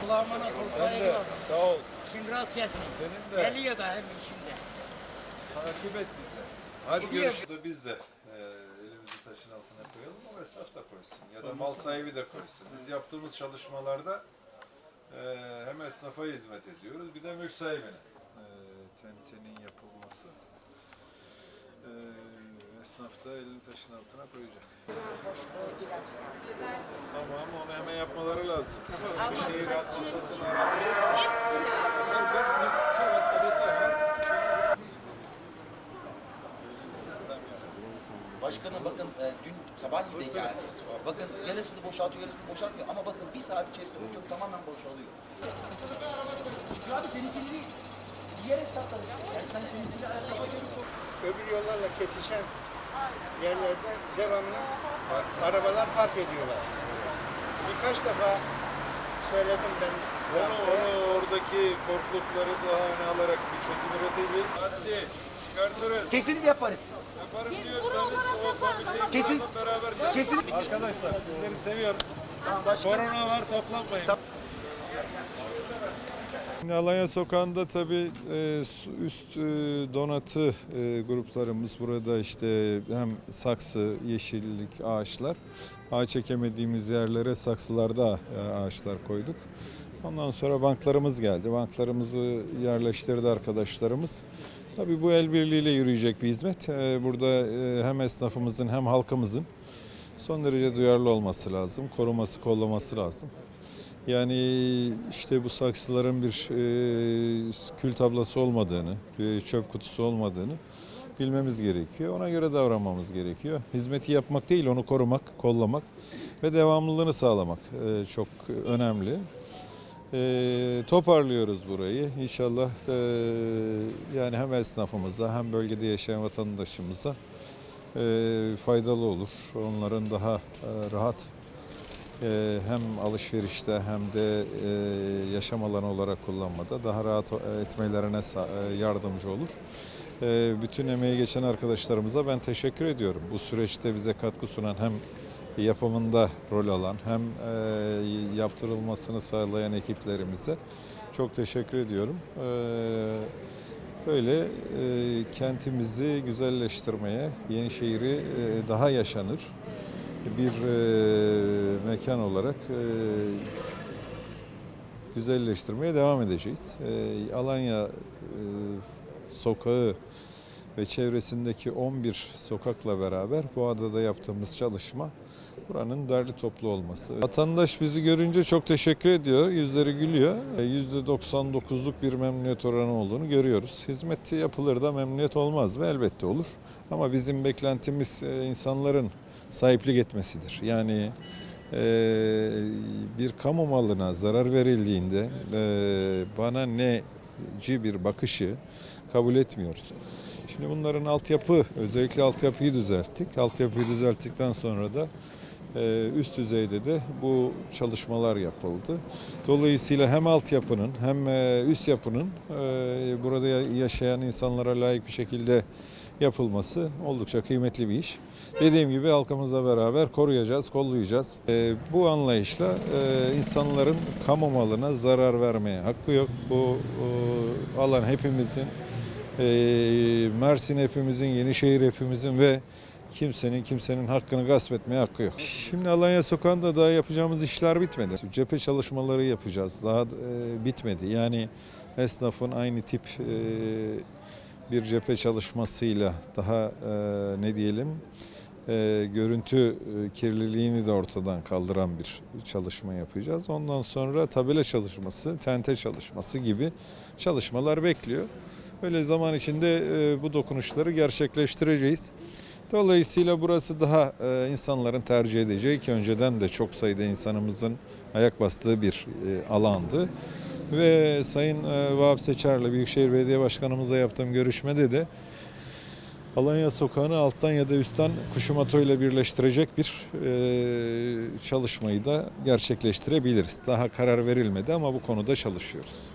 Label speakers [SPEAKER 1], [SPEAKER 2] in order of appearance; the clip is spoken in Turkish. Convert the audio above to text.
[SPEAKER 1] Kulağıma
[SPEAKER 2] de sağ ol.
[SPEAKER 1] Şimdi rast gelsin.
[SPEAKER 2] Senin de
[SPEAKER 1] Geliyor da hem içinde.
[SPEAKER 2] takip et bizi. Hadi
[SPEAKER 1] Gidiyor.
[SPEAKER 2] görüşürüz. Biz de e, elimizi taşın altına koyalım ama esnaf da koysun. Ya da mal sahibi de koysun. Biz yaptığımız çalışmalarda e, hem esnafa hizmet ediyoruz bir de mülk sahibine. E, tentenin yapılması. E, esnaf da elini taşın altına koyacak. Onu hemen yapmaları lazım. Sizin bir şehir masasını aradınız mı?
[SPEAKER 3] Hepsini aradım.
[SPEAKER 4] Başkanım bakın e, dün sabahleyin yani. Bakın yarısını boşaltıyor, yarısını boşaltmıyor. Ama bakın bir saat içerisinde o çöp tamamen boşalıyor. Çünkü abi seninkileri diğer hesapları. Yani sen seninkileri ayakkabı
[SPEAKER 5] öbür yollarla kesişen yerlerde devamlı arabalar park ediyorlar. Birkaç defa söyledim ben.
[SPEAKER 2] Onu, onu oradaki korkulukları daha öne alarak bir çözüm üretebiliriz. Hadi çıkartırız.
[SPEAKER 4] Kesin yaparız.
[SPEAKER 2] Yaparım diyorsanız o komiteyi
[SPEAKER 4] Kesin.
[SPEAKER 2] beraber
[SPEAKER 4] Kesin.
[SPEAKER 2] Arkadaşlar sizleri seviyorum.
[SPEAKER 4] Tamam başkan.
[SPEAKER 2] Korona var toplanmayın. Şimdi Alanya Sokağı'nda tabii e, üst e, donatı e, gruplarımız burada işte hem saksı, yeşillik, ağaçlar. Ağaç ekemediğimiz yerlere saksılarda ağaçlar koyduk. Ondan sonra banklarımız geldi. Banklarımızı yerleştirdi arkadaşlarımız. Tabii bu el birliğiyle yürüyecek bir hizmet. Burada hem esnafımızın hem halkımızın son derece duyarlı olması lazım. Koruması, kollaması lazım. Yani işte bu saksıların bir e, kül tablası olmadığını, bir çöp kutusu olmadığını bilmemiz gerekiyor. Ona göre davranmamız gerekiyor. Hizmeti yapmak değil, onu korumak, kollamak ve devamlılığını sağlamak e, çok önemli. E, toparlıyoruz burayı. İnşallah e, yani hem esnafımıza hem bölgede yaşayan vatandaşımıza faydalı olur. Onların daha rahat hem alışverişte hem de e, yaşam alanı olarak kullanmada daha rahat etmelerine sa- e, yardımcı olur. E, Bütün emeği geçen arkadaşlarımıza ben teşekkür ediyorum. Bu süreçte bize katkı sunan hem yapımında rol alan hem e, yaptırılmasını sağlayan ekiplerimize çok teşekkür ediyorum. E, Böyle e, kentimizi güzelleştirmeye, Yenişehir'i e, daha yaşanır bir e, mekan olarak e, güzelleştirmeye devam edeceğiz. E, Alanya e, sokağı ve çevresindeki 11 sokakla beraber bu adada yaptığımız çalışma buranın derli toplu olması. Vatandaş bizi görünce çok teşekkür ediyor, yüzleri gülüyor. E, %99'luk bir memnuniyet oranı olduğunu görüyoruz. Hizmet yapılır da memnuniyet olmaz mı? Elbette olur. Ama bizim beklentimiz e, insanların sahiplik etmesidir. Yani e, bir kamu malına zarar verildiğinde e, bana neci bir bakışı kabul etmiyoruz. Şimdi bunların altyapı, özellikle altyapıyı düzelttik. Altyapıyı düzelttikten sonra da e, üst düzeyde de bu çalışmalar yapıldı. Dolayısıyla hem altyapının hem e, üst yapının e, burada yaşayan insanlara layık bir şekilde yapılması oldukça kıymetli bir iş. Dediğim gibi halkımızla beraber koruyacağız, kollayacağız. E, bu anlayışla e, insanların kamu malına zarar vermeye hakkı yok. Bu e, alan hepimizin, e, Mersin hepimizin, Yenişehir hepimizin ve kimsenin kimsenin hakkını gasp etmeye hakkı yok. Şimdi Alanya Sokağı'nda daha yapacağımız işler bitmedi. Cephe çalışmaları yapacağız. Daha e, bitmedi. Yani esnafın aynı tip e, bir cephe çalışmasıyla daha e, ne diyelim e, görüntü e, kirliliğini de ortadan kaldıran bir çalışma yapacağız. Ondan sonra tabela çalışması, tente çalışması gibi çalışmalar bekliyor. Öyle zaman içinde e, bu dokunuşları gerçekleştireceğiz. Dolayısıyla burası daha e, insanların tercih edeceği ki önceden de çok sayıda insanımızın ayak bastığı bir e, alandı. Ve Sayın e, Vahap Seçer'le Büyükşehir Belediye Başkanımızla yaptığım görüşmede de Alanya Sokağı'nı alttan ya da üstten Kuşumato ile birleştirecek bir e, çalışmayı da gerçekleştirebiliriz. Daha karar verilmedi ama bu konuda çalışıyoruz.